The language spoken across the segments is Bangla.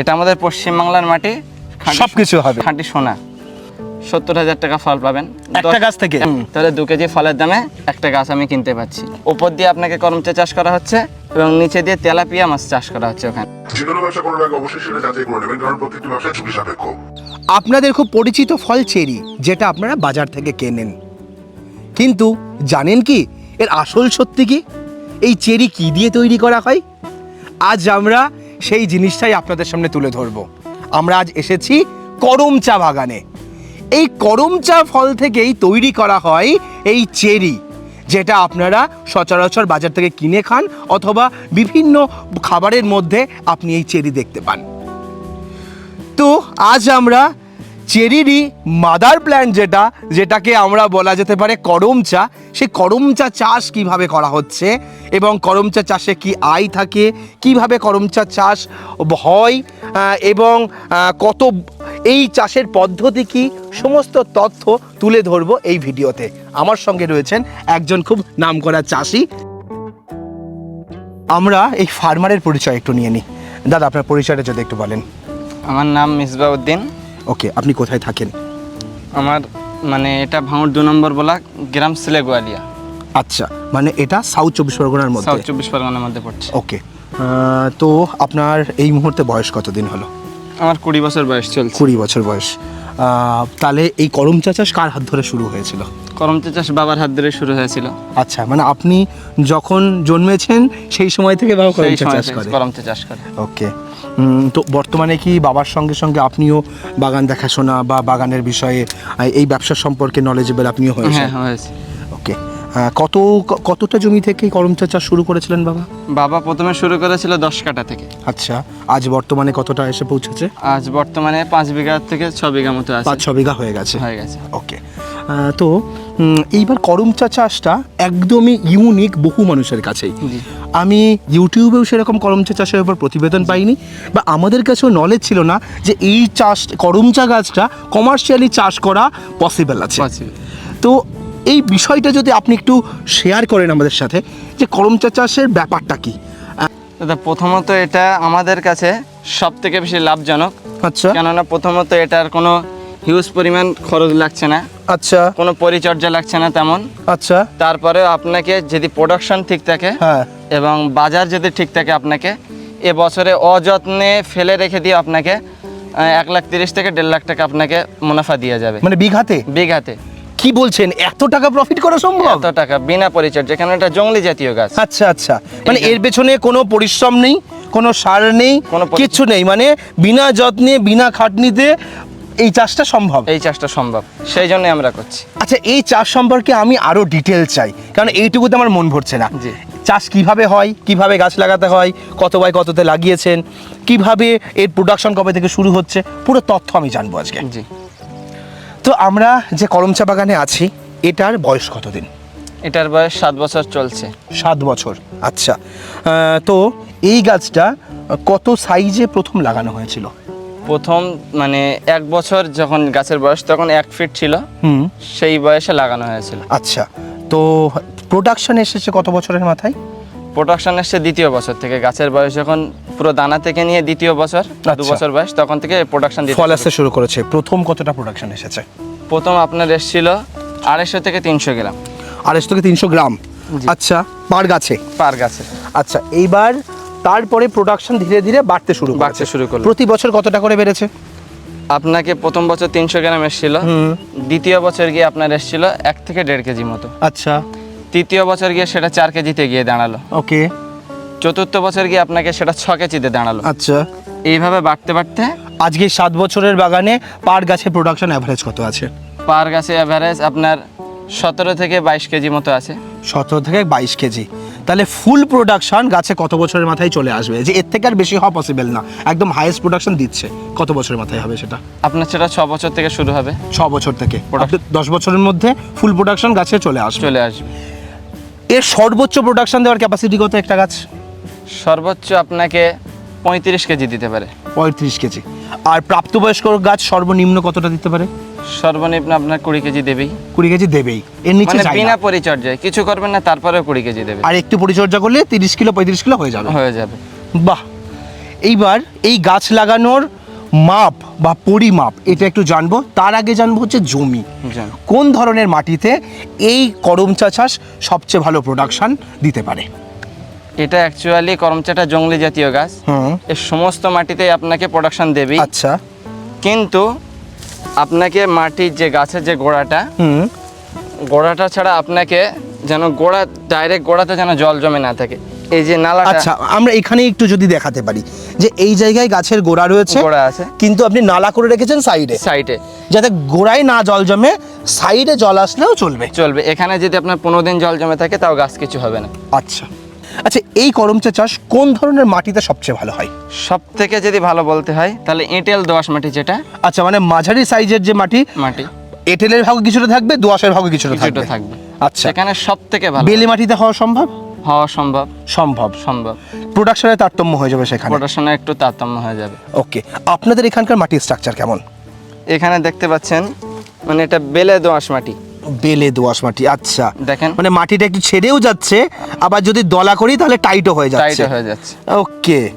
এটা আমাদের পশ্চিমবাংলার মাটি খাঁটি সবকিছু হবে। খাঁটি সোনা। সত্তর হাজার টাকা ফল পাবেন। একটা গাছ থেকে? তাহলে দু কেজি ফলের দামে একটা গাছ আমি কিনতে পাচ্ছি। উপর দিয়ে আপনাকে করমচা চাষ করা হচ্ছে এবং নিচে দিয়ে তেলাপিয়া মাছ চাষ করা হচ্ছে ওখানে। আপনাদের খুব পরিচিত ফল চেরি যেটা আপনারা বাজার থেকে কেনেন। কিন্তু জানেন কি এর আসল সত্যি কি? এই চেরি কি দিয়ে তৈরি করা হয়? আজ আমরা সেই জিনিসটাই আপনাদের সামনে তুলে ধরব। আমরা আজ এসেছি করম চা বাগানে। এই করম চা ফল থেকেই তৈরি করা হয় এই চেরি, যেটা আপনারা সচরাচর বাজার থেকে কিনে খান অথবা বিভিন্ন খাবারের মধ্যে আপনি এই চেরি দেখতে পান। তো আজ আমরা চেরিরই মাদার প্ল্যান্ট যেটা, যেটাকে আমরা বলা যেতে পারে করম চা সেই করম চা চাষ কীভাবে করা হচ্ছে এবং করম চা চাষে কি আয় থাকে, কীভাবে করম চা চাষ হয় এবং কত, এই চাষের পদ্ধতি কি, সমস্ত তথ্য তুলে ধরবো এই ভিডিওতে। আমার সঙ্গে রয়েছেন একজন খুব নামকরা চাষি। আমরা এই ফার্মারের পরিচয় একটু নিয়ে নিই। দাদা, আপনার পরিচয়টা যদি একটু বলেন। আমার নাম মিসবাউদ্দিন ওকে আপনি কোথায় থাকেন? আমার মানে এটা ভাঙড় দু নম্বর বলা গ্রাম সিলে গোয়ালিয়া আচ্ছা মানে এটা সাউথ চব্বিশ পরগনার মধ্যে? সাউথ চব্বিশ পরগনার মধ্যে পড়ছে। ওকে তো আপনার এই মুহূর্তে বয়স কতদিন হলো? আমার কুড়ি বছর বয়স চলছে। কুড়ি বছর বয়স। তাহলে এই করম চা চাষ কার হাত ধরে শুরু হয়েছিল? করমচা চাষ বাবার হাত ধরে শুরু হয়েছিল। আচ্ছা মানে আপনি যখন জন্মেছেন সেই সময় থেকে বাবা করম চা চাষ করে। করমচা চাষ করে। ওকে তো বর্তমানে কি বাবার সঙ্গে সঙ্গে আপনিও বাগান দেখাশোনা বা বাগানের বিষয়ে এই ব্যবসা সম্পর্কে নলেজেবল আপনিও হয়েছেন? হ্যাঁ হয়েছে। ওকে আহ, কত কতটা জমি থেকে করম চা চাষ শুরু করেছিলেন বাবা? বাবা প্রথমে শুরু করেছিল দশ কাটা থেকে। আচ্ছা আজ বর্তমানে কতটা এসে পৌঁছেছে? আজ বর্তমানে পাঁচ বিঘা থেকে ছ বিঘা মতো আছে। পাঁচ ছ বিঘা হয়ে গেছে। হয়ে গেছে। ওকে তো এইবার করম চা চাষটা একদমই ইউনিক বহু মানুষের কাছেই। জি। আমি ইউটিউবেও সেরকম করম চা চাষের উপর প্রতিবেদন পাইনি বা আমাদের কাছেও নলেজ ছিল না যে এই চাষ করম চা গাছটা কমার্শিয়ালি চাষ করা পসিবল আছে। তো এই বিষয়টা যদি আপনি একটু শেয়ার করেন আমাদের সাথে যে করম চা চাষের ব্যাপারটা কি? দাদা প্রথমত এটা আমাদের কাছে সব থেকে বেশি লাভজনক। আচ্ছা। কেননা প্রথমত এটার কোনো হিউজ পরিমাণ খরচ লাগছে না। আচ্ছা। কোনো পরিচর্যা লাগছে না তেমন। আচ্ছা। তারপরে আপনাকে যদি প্রোডাকশন ঠিক থাকে হ্যাঁ। এবং বাজার যদি ঠিক থাকে আপনাকে এ বছরে অযত্নে ফেলে রেখে দিয়ে আপনাকে এক লাখ তিরিশ থেকে দেড় লাখ টাকা আপনাকে মুনাফা দিয়ে যাবে। মানে বিঘাতে? বিঘাতে। কি বলছেন? এত টাকা প্রফিট করা সম্ভব? এত টাকা বিনা পরিচর্যা। কেন এটা জঙ্গলি জাতীয় গাছ। আচ্ছা আচ্ছা। মানে এর পেছনে কোনো পরিশ্রম নেই কোনো সার নেই কোনো কিছু নেই। মানে বিনা যত্নে বিনা খাটনিতে এই চাষটা সম্ভব? এই চাষটা সম্ভব। সেই জন্যই আমরা করছি। আচ্ছা এই চাষ সম্পর্কে আমি আরও ডিটেল চাই কারণ এইটুকুতে আমার মন ভরছে না। জি। চাষ কীভাবে হয় কীভাবে গাছ লাগাতে হয় কত বাই কততে লাগিয়েছেন কীভাবে এর প্রোডাকশন কবে থেকে শুরু হচ্ছে পুরো তথ্য আমি জানব আজকে। জি। তো আমরা যে করমচা বাগানে আছি এটার বয়স কতদিন? এটার বয়স সাত বছর চলছে। সাত বছর আচ্ছা। তো এই গাছটা কত সাইজে প্রথম লাগানো হয়েছিল? প্রথম মানে এক বছর যখন গাছের বয়স তখন এক ফিট ছিল। হুম। সেই বয়সে লাগানো হয়েছিল। আচ্ছা তো প্রোডাকশন এসেছে কত বছরের মাথায়? প্রোডাকশন এসছে দ্বিতীয় বছর থেকে। গাছের বয়স যখন পুরো দানা থেকে নিয়ে দ্বিতীয় বছর দু আচ্ছা। বছর বয়স তখন থেকে প্রোডাকশন ফল আসতে শুরু করেছে। প্রথম কতটা প্রোডাকশন এসেছে? প্রথম আপনার এসেছিল আড়াইশো থেকে তিনশো গ্রাম। আড়াইশো থেকে তিনশো গ্রাম। আচ্ছা পার গাছে? পার গাছে। আচ্ছা এইবার তারপরে প্রোডাকশন ধীরে ধীরে বাড়তে শুরু বাড়তে শুরু করল। প্রতি বছর কতটা করে বেড়েছে? আপনাকে প্রথম বছর তিনশো গ্রাম এসেছিল দ্বিতীয় বছর গিয়ে আপনার এসেছিল এক থেকে দেড় কেজি মতো। আচ্ছা। তৃতীয় বছর গিয়ে সেটা চার কেজিতে গিয়ে দাঁড়াল। ওকে। চতুর্থ বছর গিয়ে আপনাকে সেটা ছ কেজিতে দাঁড়াল। আচ্ছা। এইভাবে বাড়তে বাড়তে আজকে সাত বছরের বাগানে পার গাছে প্রোডাকশন অ্যাভারেজ কত আছে? পার গাছে অ্যাভারেজ আপনার সতেরো থেকে বাইশ কেজি মতো আছে। সতেরো থেকে বাইশ কেজি। তাহলে ফুল প্রোডাকশন গাছে কত বছরের মাথায় চলে আসবে? যে এর থেকে আর বেশি হওয়া পসিবল না। একদম হাইয়েস্ট প্রোডাকশন দিচ্ছে। কত বছরের মাথায় হবে সেটা? আপনার সেটা ছ বছর থেকে শুরু হবে। ছ বছর থেকে। দশ বছরের মধ্যে ফুল প্রোডাকশন গাছে চলে আসবে। চলে আসবে। এর সর্বোচ্চ প্রোডাকশন দেওয়ার ক্যাপাসিটি কত একটা গাছ? সর্বোচ্চ আপনাকে পঁয়ত্রিশ কেজি দিতে পারে। পঁয়ত্রিশ কেজি। আর প্রাপ্তবয়স্ক গাছ সর্বনিম্ন কতটা দিতে পারে? সর্বনিম্ন আপনার কুড়ি কেজি দেবেই। কুড়ি কেজি দেবেই। এর নিচে মানে যায় বিনা পরিচর্যায়। কিছু করবেন না তারপরেও কুড়ি কেজি দেবে আর একটু পরিচর্যা করলে তিরিশ কিলো পঁয়ত্রিশ কিলো হয়ে যাবে। হয়ে যাবে। বাহ! এইবার এই গাছ লাগানোর মাপ বা পরিমাপ এটা একটু জানব। তার আগে জানব হচ্ছে জমি। কোন ধরনের মাটিতে এই করমচা চাষ সবচেয়ে ভালো প্রোডাকশন দিতে পারে? এটা অ্যাকচুয়ালি করমচাটা জঙ্গলি জাতীয় গাছ। এর সমস্ত মাটিতেই আপনাকে প্রোডাকশন দেবেই। আচ্ছা। কিন্তু আপনাকে মাটির যে গাছের যে গোড়াটা গোড়াটা ছাড়া আপনাকে যেন গোড়া ডাইরেক্ট গোড়াতে যেন জল জমে না থাকে। এই যে নালাটা আচ্ছা আমরা এখানে একটু যদি দেখাতে পারি যে এই জায়গায় গাছের গোড়া রয়েছে গোড়া আছে। কিন্তু আপনি নালা করে রেখেছেন সাইডে। সাইডে। যাতে গোড়ায় না জল জমে সাইডে জল আসলেও চলবে। চলবে। এখানে যদি আপনার পনেরো দিন জল জমে থাকে তাও গাছ কিছু হবে না। আচ্ছা। আচ্ছা এই করম চা চাষ কোন ধরনের মাটিতে সবচেয়ে ভালো হয়? সব থেকে যদি ভালো বলতে হয় তাহলে এঁটেল দোআঁশ মাটি যেটা। আচ্ছা মানে মাঝারি সাইজের যে মাটি মাটি। এঁটেলের ভাগে কিছুটা থাকবে দোআঁশের ভাগে কিছুটা থাকবে? থাকবে। আচ্ছা। এখানে সব থেকে ভালো বেলে মাটিতে হওয়া সম্ভব? হওয়া সম্ভব। সম্ভব। সম্ভব। প্রোডাকশনের তারতম্য হয়ে যাবে সেখানে? প্রোডাকশনে একটু তারতম্য হয়ে যাবে। ওকে আপনাদের এখানকার মাটির স্ট্রাকচার কেমন? এখানে দেখতে পাচ্ছেন মানে এটা বেলে দোআঁশ মাটি। বেলে দোআঁশ মাটি আচ্ছা। দেখেন। মানে মাটিটা একটু ছেড়েও যাচ্ছে আবার যদি দলা করি তাহলে টাইটও হয়ে টাইট যাচ্ছে হয়ে যাচ্ছে। ওকে।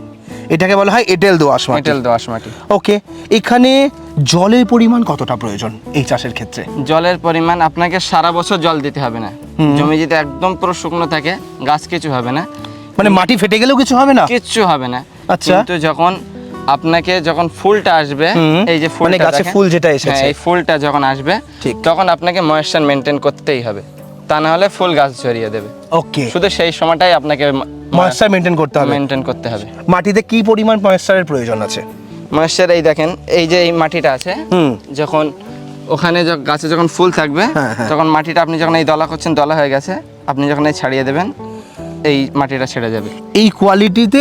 এটাকে বলা হয় এঁটেল দোআঁশ মাটি। এঁটেল দোআঁশ মাটি। ওকে এখানে জলের পরিমাণ কতটা প্রয়োজন এই চাষের ক্ষেত্রে? জলের পরিমাণ আপনাকে সারা বছর জল দিতে হবে না। জমি যদি একদম পুরো শুকনো থাকে গাছ কিছু হবে না। মানে মাটি ফেটে গেলেও কিছু হবে না? কিচ্ছু হবে না। আচ্ছা। কিন্তু যখন আপনাকে যখন ফুলটা আসবে এই যে মানে গাছে ফুল যেটা এসেছে। হ্যাঁ, এই ফুলটা যখন আসবে। তখন আপনাকে ময়েশ্চার মেনটেন করতেই হবে। তা না হলে ফুল গাছ ছড়িয়ে দেবে। ওকে। শুধু সেই সময়টাই আপনাকে ময়েশ্চার মেনটেন করতে হবে। মেনটেন করতে হবে। মাটিতে কি পরিমাণ ময়েশ্চারের প্রয়োজন আছে? ময়েশ্চার এই দেখেন এই যে এই মাটিটা আছে হুম। যখন ওখানে গাছে যখন ফুল থাকবে হ্যাঁ, হ্যাঁ। তখন মাটিটা আপনি যখন এই দলা করছেন দলা হয়ে গেছে আপনি যখন এই ছাড়িয়ে দেবেন এই মাটিটা ছেড়ে যাবে। এই কোয়ালিটিতে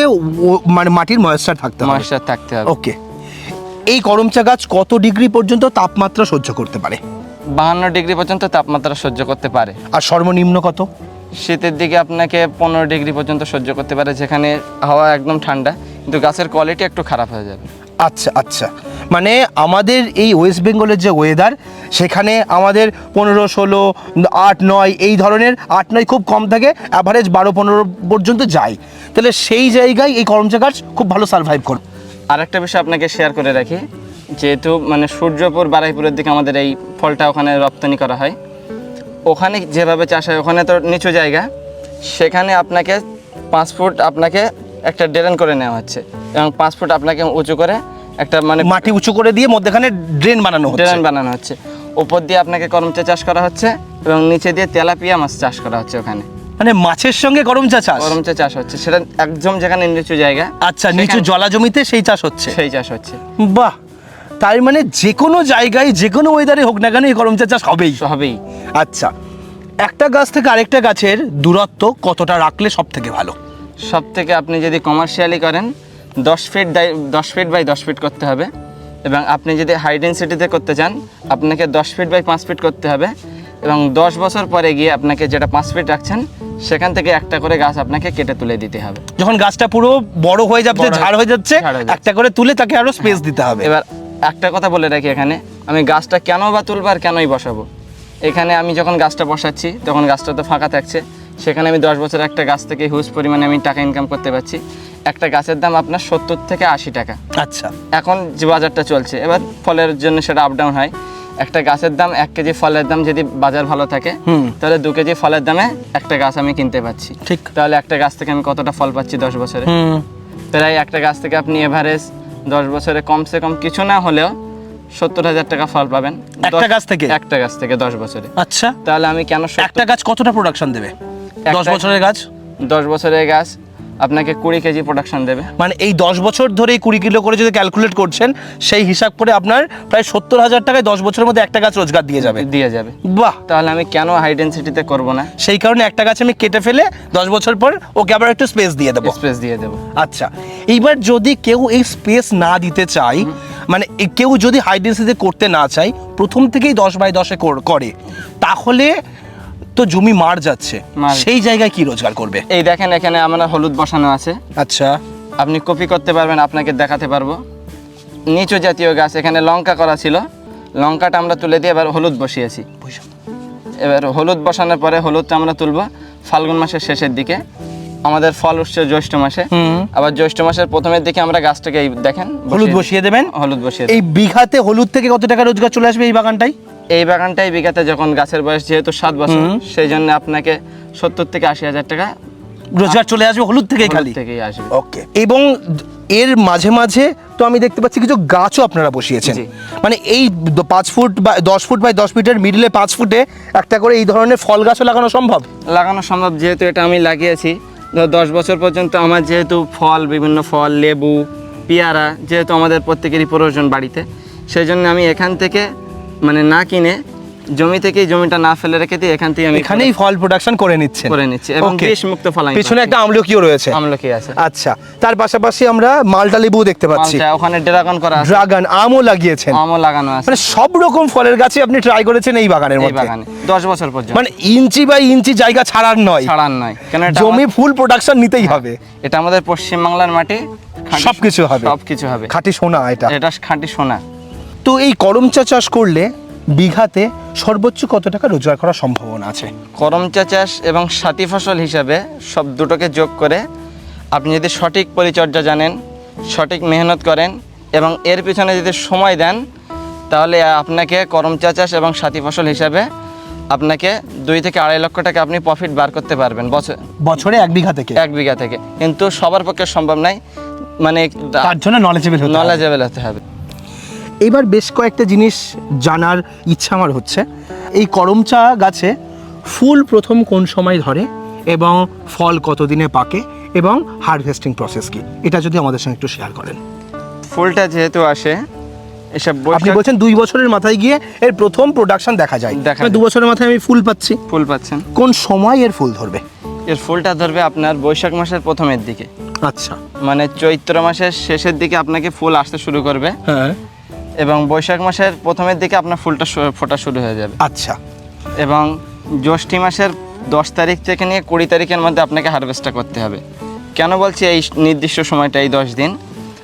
মানে মাটির ময়েশ্চার থাকতে হবে। ময়েশ্চার থাকতে হবে। ওকে। এই করমচা গাছ কত ডিগ্রি পর্যন্ত তাপমাত্রা সহ্য করতে পারে? বাহান্ন ডিগ্রি পর্যন্ত তাপমাত্রা সহ্য করতে পারে। আর সর্বনিম্ন কত? শীতের দিকে আপনাকে পনেরো ডিগ্রি পর্যন্ত সহ্য করতে পারে যেখানে হাওয়া একদম ঠান্ডা কিন্তু গাছের কোয়ালিটি একটু খারাপ হয়ে যাবে। আচ্ছা আচ্ছা। মানে আমাদের এই ওয়েস্ট বেঙ্গলের যে ওয়েদার সেখানে আমাদের পনেরো ষোলো আট নয় এই ধরনের আট নয় খুব কম থাকে অ্যাভারেজ বারো পনেরো পর্যন্ত যায়। তাহলে সেই জায়গায় এই করমচা গাছ খুব ভালো সার্ভাইভ করবে আরেকটা বিষয় আপনাকে শেয়ার করে রাখি যেহেতু মানে সূর্যপুর বারাইপুরের দিকে আমাদের এই ফলটা ওখানে রপ্তানি করা হয়। ওখানে যেভাবে চাষ হয় ওখানে তো নিচু জায়গা। সেখানে আপনাকে পাঁচ ফুট আপনাকে একটা ড্রেন করে নেওয়া হচ্ছে এবং পাঁচ ফুট আপনাকে উঁচু করে একটা মানে মাটি উঁচু করে দিয়ে মধ্যেখানে ড্রেন বানানো ড্রেন বানানো হচ্ছে। উপর দিয়ে আপনাকে করমচা চাষ করা হচ্ছে এবং নিচে দিয়ে তেলাপিয়া মাছ চাষ করা হচ্ছে ওখানে। মানে মাছের সঙ্গে করমচা চাষ? করমচা চাষ হচ্ছে। সেটা একদম যেখানে নিচু জায়গা আচ্ছা নিচু জলা জমিতে সেই চাষ হচ্ছে? সেই চাষ হচ্ছে। বাহ! তার মানে যে কোনো জায়গায় যে কোনো ওয়েদারে হোক না কেন এই করমচা চাষ হবেই। হবেই। আচ্ছা একটা গাছ থেকে আরেকটা গাছের দূরত্ব কতটা রাখলে সব থেকে ভালো? সব থেকে আপনি যদি কমার্শিয়ালি করেন দশ ফিট দশ ফিট বাই দশ ফিট করতে হবে। এবং আপনি যদি হাই ডেন্সিটিতে করতে চান আপনাকে দশ ফিট বাই পাঁচ ফিট করতে হবে এবং দশ বছর পরে গিয়ে আপনাকে যেটা পাঁচ ফিট রাখছেন সেখান থেকে একটা করে গাছ আপনাকে কেটে তুলে দিতে হবে। যখন গাছটা পুরো বড় হয়ে যাচ্ছে ঝাড় হয়ে যাচ্ছে ঝাড় হয়ে যাচ্ছে। একটা করে তুলে তাকে আরও স্পেস দিতে হবে। এবার একটা কথা বলে রাখি এখানে আমি গাছটা কেন বা তুলবো আর কেনই বসাবো? এখানে আমি যখন গাছটা বসাচ্ছি তখন গাছটা তো ফাঁকা থাকছে সেখানে আমি দশ বছর একটা গাছ থেকে হিউজ পরিমাণে আমি টাকা ইনকাম করতে পারছি। একটা গাছের দাম আপনার সত্তর থেকে আশি টাকা। আচ্ছা। এখন যে বাজারটা চলছে। এবার ফলের জন্য সেটা আপ ডাউন হয়। একটা গাছের দাম এক কেজি ফলের দাম যদি বাজার ভালো থাকে। তাহলে দু কেজি ফলের দামে একটা গাছ আমি কিনতে পাচ্ছি। ঠিক। তাহলে একটা গাছ থেকে আমি কতটা ফল পাচ্ছি দশ বছরে? প্রায় একটা গাছ থেকে আপনি এভারেজ দশ বছরে কমসে কম কিছু না হলেও সত্তর হাজার টাকা ফল পাবেন। একটা গাছ থেকে? একটা গাছ থেকে দশ বছরে। আচ্ছা। তাহলে আমি কেন একটা গাছ কতটা প্রোডাকশন দেবে? দশ বছরের গাছ? দশ বছরের গাছ আপনাকে কুড়ি কেজি প্রোডাকশন দেবে। মানে এই দশ বছর ধরে এই কুড়ি কিলো করে যদি ক্যালকুলেট করছেন সেই হিসাব করে আপনার প্রায় সত্তর হাজার টাকায় দশ বছরের মধ্যে একটা গাছ রোজগার দিয়ে যাবে। দিয়ে যাবে। বাহ! তাহলে আমি কেন হাই ডেন্সিটিতে করব না? সেই কারণে একটা গাছ আমি কেটে ফেলে দশ বছর পর ওকে আবার একটু স্পেস দিয়ে দেবো। স্পেস দিয়ে দেবো। আচ্ছা এইবার যদি কেউ এই স্পেস না দিতে চায় মানে কেউ যদি হাইডেন্সিতে করতে না চায় প্রথম থেকেই দশ বাই দশে করে তাহলে তো জমি মার যাচ্ছে। মার- সেই জায়গায় কি রোজগার করবে? এই দেখেন এখানে আমরা হলুদ বসানো আছে। আচ্ছা। আপনি কপি করতে পারবেন আপনাকে দেখাতে পারব। নিচু জাতীয় গাছ এখানে লঙ্কা করা ছিল। লঙ্কাটা আমরা তুলে দিয়ে এবার হলুদ বসিয়েছি। এবার হলুদ বসানোর পরে হলুদটা আমরা তুলবো ফাল্গুন মাসের শেষের দিকে। আমাদের ফল উঠছে জ্যৈষ্ঠ মাসে। হুম। আবার জ্যৈষ্ঠ মাসের প্রথমের দিকে আমরা গাছটাকে এই দেখেন হলুদ বসিয়ে দেবেন? হলুদ বসিয়ে এই বিঘাতে হলুদ থেকে কত টাকা রোজগার চলে আসবে এই বাগানটাই এই বাগানটাই বিঘাতে যখন গাছের বয়স যেহেতু সাত বছর সেই জন্য আপনাকে সত্তর থেকে আশি হাজার টাকা রোজগার চলে আসবে হলুদ থেকেই খালি। থেকেই আসবে। ওকে এবং এর মাঝে মাঝে তো আমি দেখতে পাচ্ছি কিছু গাছও আপনারা বসিয়েছেন। মানে এই পাঁচ ফুট বা দশ ফুট বাই দশ ফিটের মিডলে পাঁচ ফুটে একটা করে এই ধরনের ফল গাছও লাগানো সম্ভব? লাগানো সম্ভব যেহেতু এটা আমি লাগিয়েছি। দশ বছর পর্যন্ত আমার যেহেতু ফল বিভিন্ন ফল লেবু পেয়ারা যেহেতু আমাদের প্রত্যেকেরই প্রয়োজন বাড়িতে সেই জন্য আমি এখান থেকে মানে না কিনে জমি থেকেই জমিটা না ফেলে রেখে দিয়ে এখান থেকে আমি এখানেই ফল প্রোডাকশন করে নিচ্ছে করে নিচ্ছি এবং. বিষ মুক্ত ফল আমি পিছনে একটা আমলকিও রয়েছে। আমলকি আছে। আচ্ছা তার পাশাপাশি আমরা মালটা লেবু দেখতে পাচ্ছি। মালটা, ওখানে ড্রাগন করা আছে। ড্রাগন আমও লাগিয়েছেন। আমও লাগানো আছে। মানে সব রকম ফলের গাছই আপনি ট্রাই করেছেন এই বাগানের এই মধ্যে। বাগানে দশ বছর পর্যন্ত। মানে ইঞ্চি বাই ইঞ্চি জায়গা ছাড়ার নয়। ছাড়ার নয়। কেন এটা জমি ফুল প্রোডাকশন নিতেই হবে। এটা আমাদের পশ্চিমবাংলার মাটি সবকিছু হবে। সবকিছু হবে। খাঁটি সোনা এটা। এটা খাঁটি সোনা। তো এই করম চা চাষ করলে বিঘাতে সর্বোচ্চ কত টাকা রোজগার করার সম্ভাবনা আছে? করমচা চাষ এবং সাথী ফসল হিসাবে সব দুটোকে যোগ করে আপনি যদি সঠিক পরিচর্যা জানেন সঠিক মেহনত করেন এবং এর পিছনে যদি সময় দেন তাহলে আপনাকে করমচা চাষ এবং সাথী ফসল হিসাবে আপনাকে দুই থেকে আড়াই লক্ষ টাকা আপনি প্রফিট বার করতে পারবেন বছর বছরে এক বিঘা থেকে? এক বিঘা থেকে। কিন্তু সবার পক্ষে সম্ভব নাই। মানে তার জন্য নলেজেবল নলেজেবল হতে হবে। এবার বেশ কয়েকটা জিনিস জানার ইচ্ছা আমার হচ্ছে। এই করম চা গাছে ফুল প্রথম কোন সময় ধরে এবং ফল কতদিনে পাকে এবং হারভেস্টিং প্রসেস কি? এটা যদি আমাদের সঙ্গে একটু শেয়ার করেন। ফুলটা যেহেতু আসে এসব আপনি বলছেন দুই বছরের মাথায় গিয়ে এর প্রথম প্রোডাকশন দেখা যায়। মানে দু বছরের মাথায় আমি ফুল পাচ্ছি। ফুল পাচ্ছেন। কোন সময় এর ফুল ধরবে? এর ফুলটা ধরবে আপনার বৈশাখ মাসের প্রথমের দিকে। আচ্ছা। মানে চৈত্র মাসের শেষের দিকে আপনাকে ফুল আসতে শুরু করবে। হ্যাঁ। এবং বৈশাখ মাসের প্রথমের দিকে আপনার ফুলটা ফোটা শুরু হয়ে যাবে। আচ্ছা। এবং জ্যৈষ্ঠী মাসের দশ তারিখ থেকে নিয়ে কুড়ি তারিখের মধ্যে আপনাকে হারভেস্টটা করতে হবে। কেন বলছি এই নির্দিষ্ট সময়টা এই দশ দিন?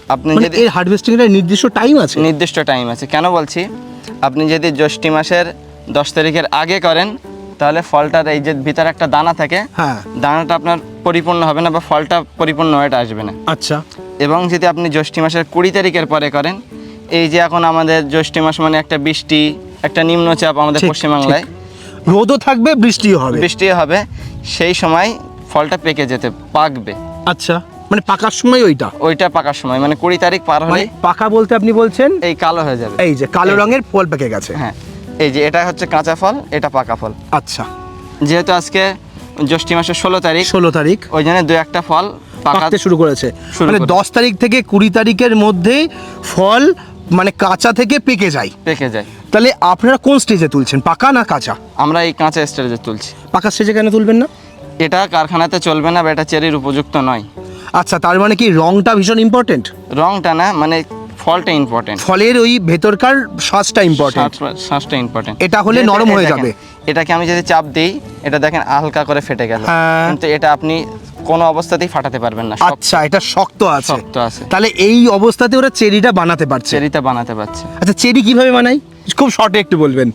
আপনি মানে যদি এর হারভেস্টিং এর নির্দিষ্ট টাইম আছে? নির্দিষ্ট টাইম আছে। কেন বলছি? আপনি যদি জ্যৈষ্ঠী মাসের দশ তারিখের আগে করেন তাহলে ফলটার এই যে ভিতরে একটা দানা থাকে হ্যাঁ। দানাটা আপনার পরিপূর্ণ হবে না বা ফলটা পরিপূর্ণ হয়ে আসবে না। আচ্ছা। এবং যদি আপনি জ্যৈষ্ঠী মাসের কুড়ি তারিখের পরে করেন এই যে এখন আমাদের জ্যৈষ্ঠী মাস মানে একটা বৃষ্টি একটা নিম্নচাপ আমাদের পশ্চিমবাংলায়। রোদও থাকবে বৃষ্টিও হবে। বৃষ্টি হবে। সেই সময় ফলটা পেকে যেতে পাকবে। আচ্ছা মানে পাকার সময় ওইটা? ওইটা পাকার সময় মানে কুড়ি তারিখ পার মানে হলে পাকা বলতে আপনি বলছেন? এই কালো হয়ে যাবে। এই যে কালো রঙের ফল পেকে গেছে। হ্যাঁ এই যে এটা হচ্ছে কাঁচা ফল এটা পাকা ফল। আচ্ছা। যেহেতু আজকে জ্যৈষ্ঠী মাসের ষোলো তারিখ ষোলো তারিখ। ওই জন্য দু একটা ফল পাকাতে শুরু করেছে। মানে দশ তারিখ থেকে কুড়ি তারিখের মধ্যে ফল মানে কাঁচা থেকে পেকে যায়। পেকে যায়। তাহলে আপনারা কোন স্টেজে তুলছেন পাকা না কাঁচা? আমরা এই কাঁচা স্টেজে তুলছি। পাকা স্টেজে কেন তুলবেন না? এটা কারখানাতে চলবে না বা এটা চেরির উপযুক্ত নয়। আচ্ছা তার মানে কি রংটা ভীষণ ইম্পর্টেন্ট রংটা না মানে ফলটা ইম্পর্টেন্ট ফলের ওই ভেতরকার শ্বাসটা ইম্পর্টেন্ট শ্বাসটা ইম্পর্টেন্ট এটা হলে নরম হয়ে যাবে। এটাকে আমি যদি চাপ দিই এটা দেখেন হালকা করে ফেটে গেল। হ্যাঁ। কিন্তু এটা আপনি কোনো অবস্থাতেই ফাটাতে পারবেন না আচ্ছা এটা শক্ত আছে। শক্ত আছে। তাহলে এই অবস্থাতে ওরা চেরিটা বানাতে পারছে? চেরিটা বানাতে পারছে। আচ্ছা চেরি কীভাবে বানাই? খুব শর্টে একটু বলবেন।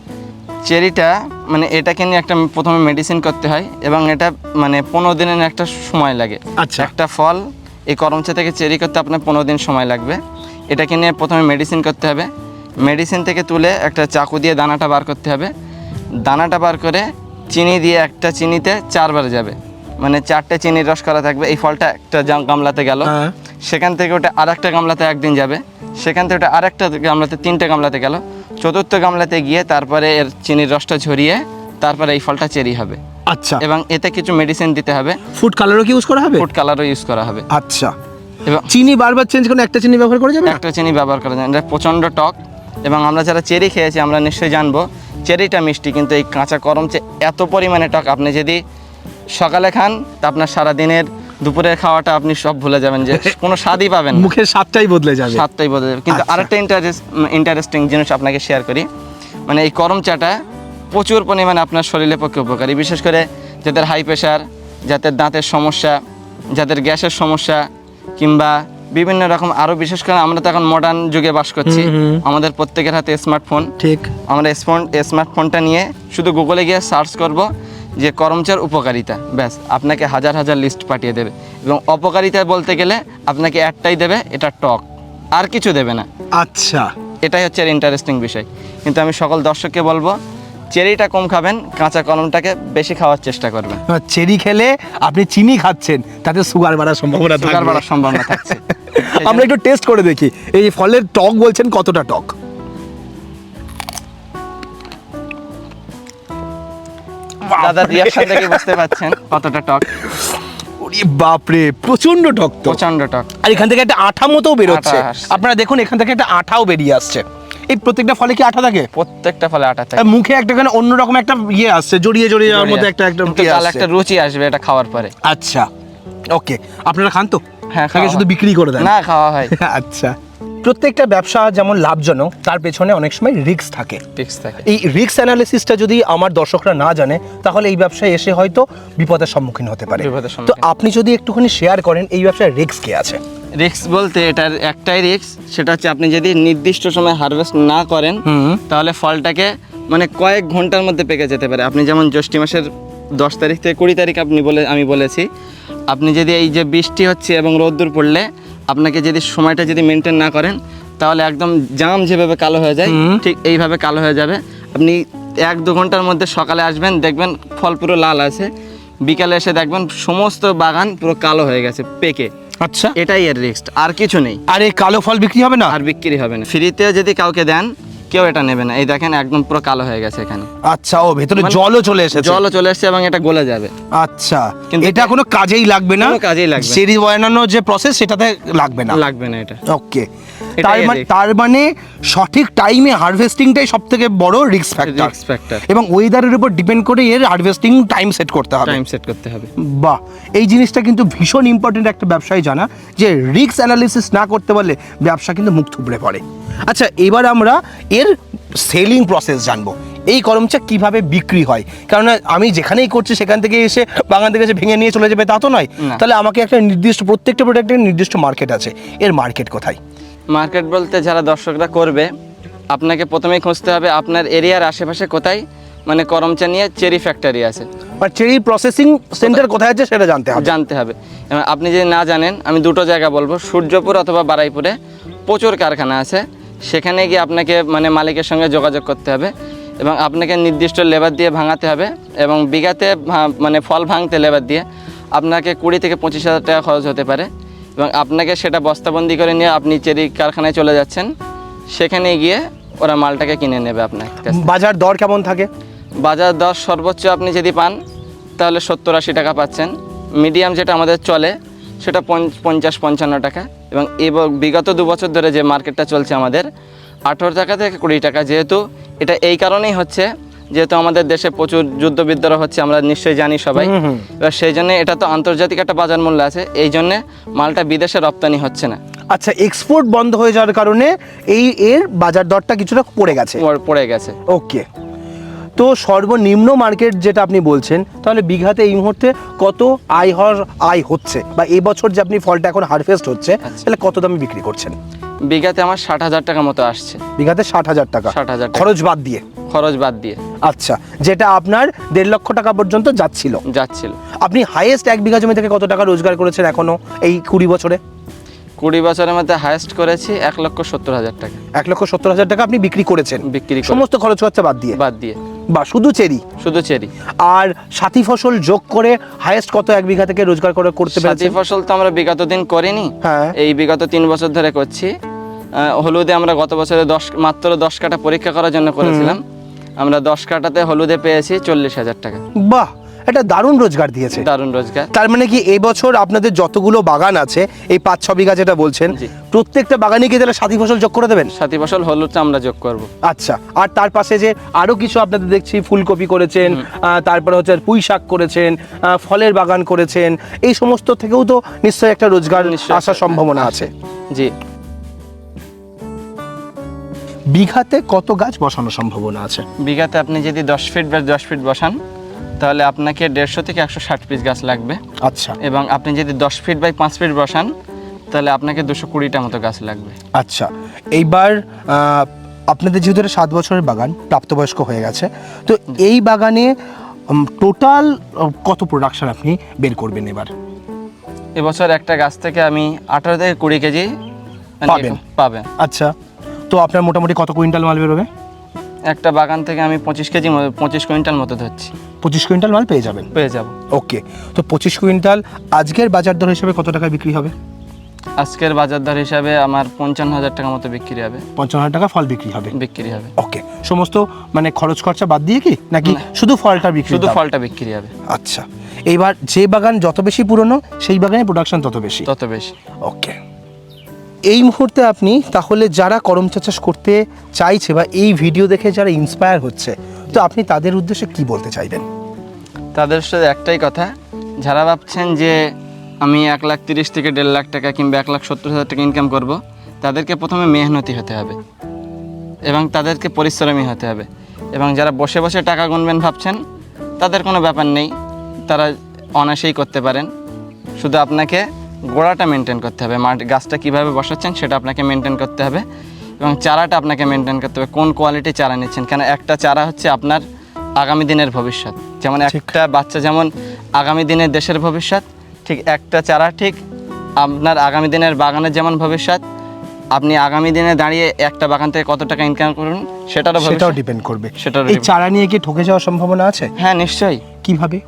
চেরিটা মানে এটাকে নিয়ে একটা প্রথমে মেডিসিন করতে হয় এবং এটা মানে পনেরো দিনের একটা সময় লাগে। আচ্ছা। একটা ফল এই করমচা থেকে চেরি করতে আপনার পনেরো দিন সময় লাগবে। এটাকে নিয়ে প্রথমে মেডিসিন করতে হবে। মেডিসিন থেকে তুলে একটা চাকু দিয়ে দানাটা বার করতে হবে। দানাটা বার করে চিনি দিয়ে একটা চিনিতে চারবার যাবে। মানে চারটে চিনির রস করা থাকবে। এই ফলটা একটা গামলাতে গেল। হ্যাঁ। সেখান থেকে ওটা আর একটা গামলাতে একদিন যাবে। সেখান থেকে ওটা আরেকটা গামলাতে তিনটে গামলাতে গেল। চতুর্থ গামলাতে গিয়ে তারপরে এর চিনির রসটা ঝরিয়ে তারপরে এই ফলটা চেরি হবে। আচ্ছা। এবং এতে কিছু মেডিসিন দিতে হবে। ফুড কালারও কি ইউজ করা হবে? ফুড কালারও ইউজ করা হবে। আচ্ছা। এবং চিনি বারবার চেঞ্জ করে একটা চিনি ব্যবহার করা যাবে একটা চিনি ব্যবহার করা যায় এটা প্রচণ্ড টক। এবং আমরা যারা চেরি খেয়েছি আমরা নিশ্চয়ই জানব। চেরিটা মিষ্টি কিন্তু এই কাঁচা করম চে এত পরিমাণে টক। আপনি যদি সকালে খান তা আপনার সারাদিনের দুপুরের খাওয়াটা আপনি সব ভুলে যাবেন যে কোনো স্বাদই পাবেন মুখের স্বাদটাই বদলে যাবে। স্বাদটাই বদলে যাবে। কিন্তু আচ্ছা। আরেকটা ইন্টারেস্ট ইন্টারেস্টিং জিনিস আপনাকে শেয়ার করি। মানে এই করম চাটা প্রচুর পরিমাণে আপনার শরীরের পক্ষে উপকারী। বিশেষ করে যাদের হাই প্রেশার যাদের দাঁতের সমস্যা যাদের গ্যাসের সমস্যা কিংবা বিভিন্ন রকম আরও বিশেষ করে আমরা তো এখন মডার্ন যুগে বাস করছি। আমাদের প্রত্যেকের হাতে স্মার্টফোন ঠিক। আমরা স্মার্টফোনটা নিয়ে শুধু গুগলে গিয়ে সার্চ করব। যে করমচার উপকারিতা ব্যাস আপনাকে হাজার হাজার লিস্ট পাঠিয়ে দেবে। এবং অপকারিতা বলতে গেলে আপনাকে একটাই দেবে এটা টক আর কিছু দেবে না। আচ্ছা। এটাই হচ্ছে আর ইন্টারেস্টিং বিষয়। কিন্তু আমি সকল দর্শককে বলব চেরিটা কম খাবেন কাঁচা কলমটাকে বেশি খাওয়ার চেষ্টা করবেন। চেরি খেলে আপনি চিনি খাচ্ছেন তাতে সুগার বাড়ার সম্ভাবনা সুগার বাড়ার সম্ভাবনা থাকছে। আমরা একটু টেস্ট করে দেখি এই ফলের টক বলছেন কতটা টক? দাদা রিয়াকশন দেখে বুঝতে পাচ্ছেন কতটা টক। ওরে বাপরে প্রচণ্ড টক তো। প্রচণ্ড টক। আর এখান থেকে একটা আঠা মতো বেরোচ্ছে। আপনারা দেখুন এখান থেকে একটা আঠাও বেরিয়ে আসছে। এই প্রত্যেকটা ফলে কি আঠা থাকে? প্রত্যেকটা ফলে আঠা থাকে। মুখে একটা কেন অন্যরকম একটা ইয়ে আসছে জড়িয়ে জড়িয়ে যাওয়ার মধ্যে একটা একটা ইয়ে। একটা রুচি আসবে এটা খাওয়ার পরে। আচ্ছা ওকে। আপনারা খান তো? হ্যাঁ, শুধু বিক্রি করে দেন। না খাওয়া হয়। আচ্ছা। প্রত্যেকটা ব্যবসা যেমন লাভজনক তার পেছনে অনেক সময় রিস্ক থাকে। থাকে। এই রিস্ক অ্যানালিসিসটা যদি আমার দর্শকরা না জানে তাহলে এই ব্যবসায় এসে হয়তো বিপদের সম্মুখীন হতে পারে। তো আপনি যদি একটুখানি শেয়ার করেন এই ব্যবসায় রিস্ক কে আছে? রিক্স বলতে এটার একটাই রিক্স সেটা হচ্ছে আপনি যদি নির্দিষ্ট সময় হারভেস্ট না করেন তাহলে ফলটাকে মানে কয়েক ঘণ্টার মধ্যে পেকে যেতে পারে। আপনি যেমন জ্যৈষ্ঠী মাসের দশ তারিখ থেকে কুড়ি তারিখ আপনি বলে আমি বলেছি আপনি যদি এই যে বৃষ্টি হচ্ছে এবং রোদ্দুর পড়লে আপনাকে যদি সময়টা যদি মেনটেন না করেন তাহলে একদম জাম যেভাবে কালো হয়ে যায় ঠিক এইভাবে কালো হয়ে যাবে। আপনি এক দু ঘণ্টার মধ্যে সকালে আসবেন দেখবেন ফল পুরো লাল আছে। বিকালে এসে দেখবেন সমস্ত বাগান পুরো কালো হয়ে গেছে পেকে। আচ্ছা। এটাই এর রিস্ক আর কিছু নেই। আর এই কালো ফল বিক্রি হবে না? আর বিক্রি হবে না। ফ্রিতে যদি কাউকে দেন কেউ এটা নেবে না। এই দেখেন একদম পুরো কালো হয়ে গেছে এখানে। আচ্ছা ও ভেতরে মানে জলও চলে এসেছে। জলও চলে এসেছে এবং এটা গলে যাবে। আচ্ছা কিন্তু এটা কোনো কাজেই লাগবে না? কোনো কাজেই লাগবে সিরি বানানোর যে প্রসেস সেটাতে লাগবে না? লাগবে না এটা। ওকে তার মানে তার মানে সঠিক টাইমে হারভেস্টিংটাই সব থেকে বড় রিস্ক ফ্যাক্টর রিস্ক ফ্যাক্টর এবং ওয়েদারের উপর ডিপেন্ড করে এর হারভেস্টিং টাইম সেট করতে হবে। টাইম সেট করতে হবে। বাহ! এই জিনিসটা কিন্তু ভীষণ ইম্পর্টেন্ট একটা ব্যবসায় জানা যে রিস্ক অ্যানালিসিস না করতে পারলে ব্যবসা কিন্তু মুখ থুবড়ে পড়ে। আচ্ছা এবার আমরা এর সেলিং প্রসেস জানব। এই করমচা কীভাবে বিক্রি হয়? কারণ আমি যেখানেই করছি সেখান থেকে এসে বাগান থেকে এসে ভেঙে নিয়ে চলে যাবে তা তো নয়। তাহলে আমাকে একটা নির্দিষ্ট প্রত্যেকটা প্রোডাক্টের নির্দিষ্ট মার্কেট আছে। এর মার্কেট কোথায়? মার্কেট বলতে যারা দর্শকরা করবে আপনাকে প্রথমেই খুঁজতে হবে আপনার এরিয়ার আশেপাশে কোথায় মানে করমচা নিয়ে চেরি ফ্যাক্টরি আছে। আর চেরি প্রসেসিং সেন্টার কোথায়? আছে সেটা জানতে হবে। জানতে হবে। এবং আপনি যদি না জানেন আমি দুটো জায়গা বলব সূর্যপুর অথবা বারাইপুরে প্রচুর কারখানা আছে। সেখানে গিয়ে আপনাকে মানে মালিকের সঙ্গে যোগাযোগ করতে হবে এবং আপনাকে নির্দিষ্ট লেবার দিয়ে ভাঙাতে হবে এবং বিঘাতে মানে ফল ভাঙতে লেবার দিয়ে আপনাকে কুড়ি থেকে পঁচিশ হাজার টাকা খরচ হতে পারে। এবং আপনাকে সেটা বস্তাবন্দি করে নিয়ে আপনি চেরি কারখানায় চলে যাচ্ছেন সেখানে গিয়ে ওরা মালটাকে কিনে নেবে আপনার বাজার দর কেমন থাকে? বাজার দর সর্বোচ্চ আপনি যদি পান তাহলে সত্তর আশি টাকা পাচ্ছেন। মিডিয়াম যেটা আমাদের চলে সেটা পঞ্চ- পঞ্চাশ পঞ্চান্ন টাকা। এবং এবং বিগত দু বছর ধরে যে মার্কেটটা চলছে আমাদের আঠেরো টাকা থেকে কুড়ি টাকা। যেহেতু এটা এই কারণেই হচ্ছে যেহেতু আমাদের দেশে প্রচুর যুদ্ধ বিদ্রোহ হচ্ছে আমরা নিশ্চয়ই জানি সবাই। এবার সেই জন্য এটা তো আন্তর্জাতিক একটা বাজার মূল্য আছে এই জন্যে মালটা বিদেশে রপ্তানি হচ্ছে না। আচ্ছা এক্সপোর্ট বন্ধ হয়ে যাওয়ার কারণে এই এর বাজার দরটা কিছুটা পড়ে গেছে। পড়ে- পড়ে গেছে। ওকে। তো সর্বনিম্ন মার্কেট যেটা আপনি বলছেন তাহলে বিঘাতে এই মুহূর্তে কত আয় হওয়ার আয় হচ্ছে? বা এই বছর যে আপনি ফলটা এখন হারভেস্ট হচ্ছে আচ্ছা। তাহলে কত দামে বিক্রি করছেন? বিঘাতে আমার ষাট হাজার টাকা মতো আসছে। বিঘাতে ষাট হাজার টাকা। ষাট হাজার খরচ বাদ দিয়ে। খরচ বাদ দিয়ে। আচ্ছা যেটা আপনার দেড় লক্ষ টাকা পর্যন্ত যাচ্ছিল। যাচ্ছিল। আপনি হাইয়েস্ট এক বিঘা জমি থেকে কত টাকা রোজগার করেছেন এখনও এই কুড়ি বছরে? কুড়ি বছরের মধ্যে হায়েস্ট করেছি এক লক্ষ সত্তর হাজার টাকা। এক লক্ষ সত্তর হাজার টাকা আপনি বিক্রি করেছেন। বিক্রি সমস্ত খরচ খরচা বাদ দিয়ে। বাদ দিয়ে। বা শুধু চেরি? শুধু চেরি। আর সাথী ফসল যোগ করে হাইয়েস্ট কত এক বিঘা থেকে রোজগার করে করতে সাথী পেরেছেন? ফসল তো আমরা বিগত দিন করিনি। হ্যাঁ। এই বিগত তিন বছর ধরে করছি। হলুদে আমরা গত বছরে দশ মাত্র দশ কাটা পরীক্ষা করার জন্য করেছিলাম। আমরা দশ কাটাতে হলুদে পেয়েছি চল্লিশ হাজার টাকা। বাহ এটা দারুণ রোজগার দিয়েছে। দারুণ রোজগার। তার মানে কি এবছর আপনাদের যতগুলো বাগান আছে এই পাঁচ ছ বিঘা যেটা বলছেন জি। প্রত্যেকটা বাগানে গিয়ে তাহলে সাথী ফসল যোগ করে দেবেন? সাথী ফসল হলুদটা আমরা যোগ করব। আচ্ছা আর তার পাশে যে আরও কিছু আপনাদের দেখছি ফুলকপি করেছেন আহ, তারপরে হচ্ছে পুঁই শাক করেছেন আহ, ফলের বাগান করেছেন এই সমস্ত থেকেও তো নিশ্চয়ই একটা রোজগার নিশ্চয়ই। আসার সম্ভাবনা আছে। জি। বিঘাতে কত গাছ বসানো সম্ভাবনা আছে? বিঘাতে আপনি যদি দশ ফিট বা দশ ফিট বসান তাহলে আপনাকে দেড়শো থেকে একশো ষাট পিস গাছ লাগবে। আচ্ছা। এবং আপনি যদি দশ ফিট বাই পাঁচ ফিট বসান তাহলে আপনাকে দুশো কুড়িটা মতো গাছ লাগবে। আচ্ছা এইবার আপনাদের যেহেতু এটা সাত বছরের বাগান প্রাপ্তবয়স্ক হয়ে গেছে তো এই বাগানে টোটাল কত প্রোডাকশন আপনি বের করবেন এবার? এবছর একটা গাছ থেকে আমি আঠারো থেকে কুড়ি কেজি মানে পাবেন। পাবেন। আচ্ছা। তো আপনার মোটামুটি কত কুইন্টাল মাল বেরোবে? একটা বাগান থেকে আমি পঁচিশ কেজি পঁচিশ কুইন্টাল মতো ধরছি। পঁচিশ কুইন্টাল মাল পেয়ে যাবেন? পেয়ে যাব। ওকে তো পঁচিশ কুইন্টাল আজকের বাজার দর হিসেবে কত টাকা বিক্রি হবে? আজকের বাজার দর হিসাবে আমার পঞ্চান্ন হাজার টাকা মতো বিক্রি হবে। পঞ্চান্ন হাজার টাকা ফল বিক্রি হবে? বিক্রি হবে। ওকে সমস্ত মানে খরচ খরচা বাদ দিয়ে কি? নাকি শুধু ফলটা বিক্রি শুধু ফলটা বিক্রি হবে। আচ্ছা এইবার যে বাগান যত বেশি পুরনো সেই বাগানে প্রোডাকশন তত বেশি। তত বেশি। ওকে। এই মুহূর্তে আপনি তাহলে যারা করম চাষ করতে চাইছে বা এই ভিডিও দেখে যারা ইন্সপায়ার হচ্ছে, তো আপনি তাদের উদ্দেশ্যে কি বলতে চাইবেন? তাদের সাথে একটাই কথা, যারা ভাবছেন যে আমি এক লাখ তিরিশ থেকে দেড় লাখ টাকা কিংবা এক লাখ সত্তর হাজার টাকা ইনকাম করব, তাদেরকে প্রথমে মেহনতি হতে হবে এবং তাদেরকে পরিশ্রমী হতে হবে এবং যারা বসে বসে টাকা গুনবেন ভাবছেন, তাদের কোনো ব্যাপার নেই, তারা অনায়াসেই করতে পারেন। শুধু আপনাকে গোড়াটা মেনটেন করতে হবে। মাটি গাছটা কীভাবে বসাচ্ছেন সেটা আপনাকে মেনটেন করতে হবে এবং চারাটা আপনাকে মেনটেন করতে হবে। কোন কোয়ালিটি চারা নিচ্ছেন? কেন একটা চারা হচ্ছে আপনার আগামী দিনের ভবিষ্যৎ। যেমন একটা বাচ্চা যেমন আগামী দিনের দেশের ভবিষ্যৎ ঠিক একটা চারা ঠিক আপনার আগামী দিনের বাগানের যেমন ভবিষ্যৎ আপনি আগামী দিনে দাঁড়িয়ে একটা বাগান থেকে কত টাকা ইনকাম করুন সেটারও সেটাও ডিপেন্ড করবে। সেটারও এই চারা নিয়ে কি ঠকে যাওয়ার সম্ভাবনা আছে? হ্যাঁ নিশ্চয়ই। কীভাবে?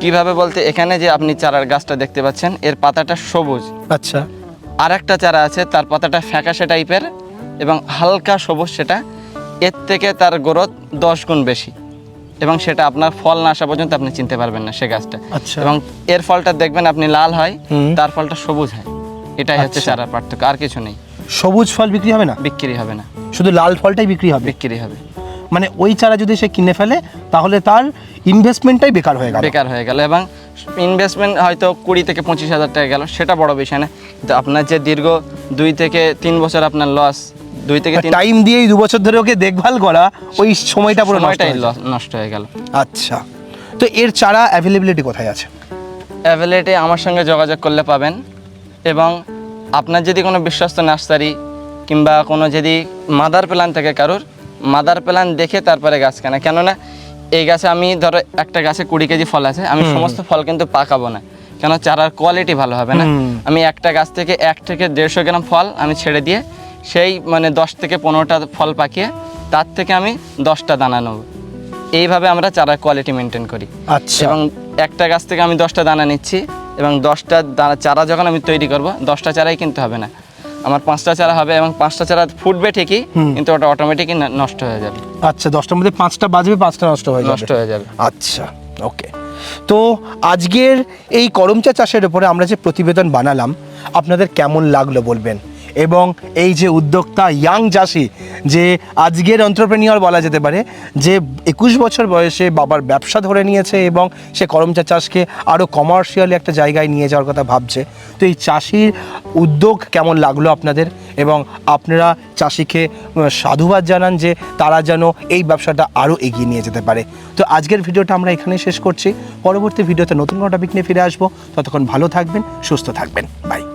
কীভাবে বলতে এখানে যে আপনি চারার গাছটা দেখতে পাচ্ছেন এর পাতাটা সবুজ। আচ্ছা। আর একটা চারা আছে তার পাতাটা ফ্যাকাশে টাইপের এবং হালকা সবুজ সেটা। এর থেকে তার গ্রোথ দশ গুণ বেশি। এবং সেটা আপনার ফল না আসা পর্যন্ত আপনি চিনতে পারবেন না সে গাছটা। আচ্ছা। এবং এর ফলটা দেখবেন আপনি লাল হয় তার ফলটা সবুজ হয়। এটাই হচ্ছে আচ্ছা। চারার পার্থক্য আর কিছু নেই। সবুজ ফল বিক্রি হবে না? বিক্রি হবে না। শুধু লাল ফলটাই বিক্রি হবে? বিক্রি হবে। মানে ওই চারা যদি সে কিনে ফেলে তাহলে তার ইনভেস্টমেন্টটাই বেকার হয়ে গেল। বেকার হয়ে গেল এবং ইনভেস্টমেন্ট হয়তো কুড়ি থেকে পঁচিশ হাজার টাকা গেল সেটা বড় বিষয় না। কিন্তু আপনার যে দীর্ঘ দুই থেকে তিন বছর আপনার লস দুই থেকে টাইম দিয়েই দু বছর ধরে ওকে দেখভাল করা ওই সময়টা পুরো নষ্ট সময়টাই হয়ে নষ্ট হয়ে গেল। আচ্ছা। তো এর চারা অ্যাভেলেবিলিটি কোথায় আছে? অ্যাভেলেটে আমার সঙ্গে যোগাযোগ করলে পাবেন এবং আপনার যদি কোনো বিশ্বস্ত নার্সারি কিংবা কোনো যদি মাদার প্ল্যান থাকে কারোর মাদার প্ল্যান দেখে তারপরে গাছ কেনা। কেননা এই গাছে আমি ধরো একটা গাছে কুড়ি কেজি ফল আছে আমি সমস্ত ফল কিন্তু পাকাবো না। কেন চারার কোয়ালিটি ভালো হবে না। আমি একটা গাছ থেকে এক থেকে দেড়শো গ্রাম ফল আমি ছেড়ে দিয়ে সেই মানে দশ থেকে পনেরোটা ফল পাকিয়ে তার থেকে আমি দশটা দানা নেব। এইভাবে আমরা চারার কোয়ালিটি মেনটেন করি। আচ্ছা। এবং একটা গাছ থেকে আমি দশটা দানা নিচ্ছি এবং দশটা দানা চারা যখন আমি তৈরি করব দশটা চারাই কিনতে হবে না। আমার পাঁচটা চারা হবে এবং পাঁচটা চারা ফুটবে ঠিকই কিন্তু ওটা অটোমেটিকই নষ্ট হয়ে যাবে। আচ্ছা দশটার মধ্যে পাঁচটা বাজবে পাঁচটা নষ্ট হয়ে নষ্ট হয়ে যাবে। আচ্ছা ওকে তো আজকের এই করমচা চাষের উপরে আমরা যে প্রতিবেদন বানালাম আপনাদের কেমন লাগল বলবেন? এবং এই যে উদ্যোক্তা ইয়াং চাষি, যে আজকের অন্টারপ্রেনিয়র বলা যেতে পারে, যে একুশ বছর বয়সে বাবার ব্যবসা ধরে নিয়েছে এবং সে করমচা চাষকে আরও কমার্শিয়ালি একটা জায়গায় নিয়ে যাওয়ার কথা ভাবছে। তো এই চাষির উদ্যোগ কেমন লাগল আপনাদের? এবং আপনারা চাষিকে সাধুবাদ জানান যে তারা যেন এই ব্যবসাটা আরও এগিয়ে নিয়ে যেতে পারে। তো আজকের ভিডিওটা আমরা এখানে শেষ করছি। পরবর্তী ভিডিওতে নতুন কোনো টপিক নিয়ে ফিরে আসব। ততক্ষণ ভালো থাকবেন, সুস্থ থাকবেন। বাই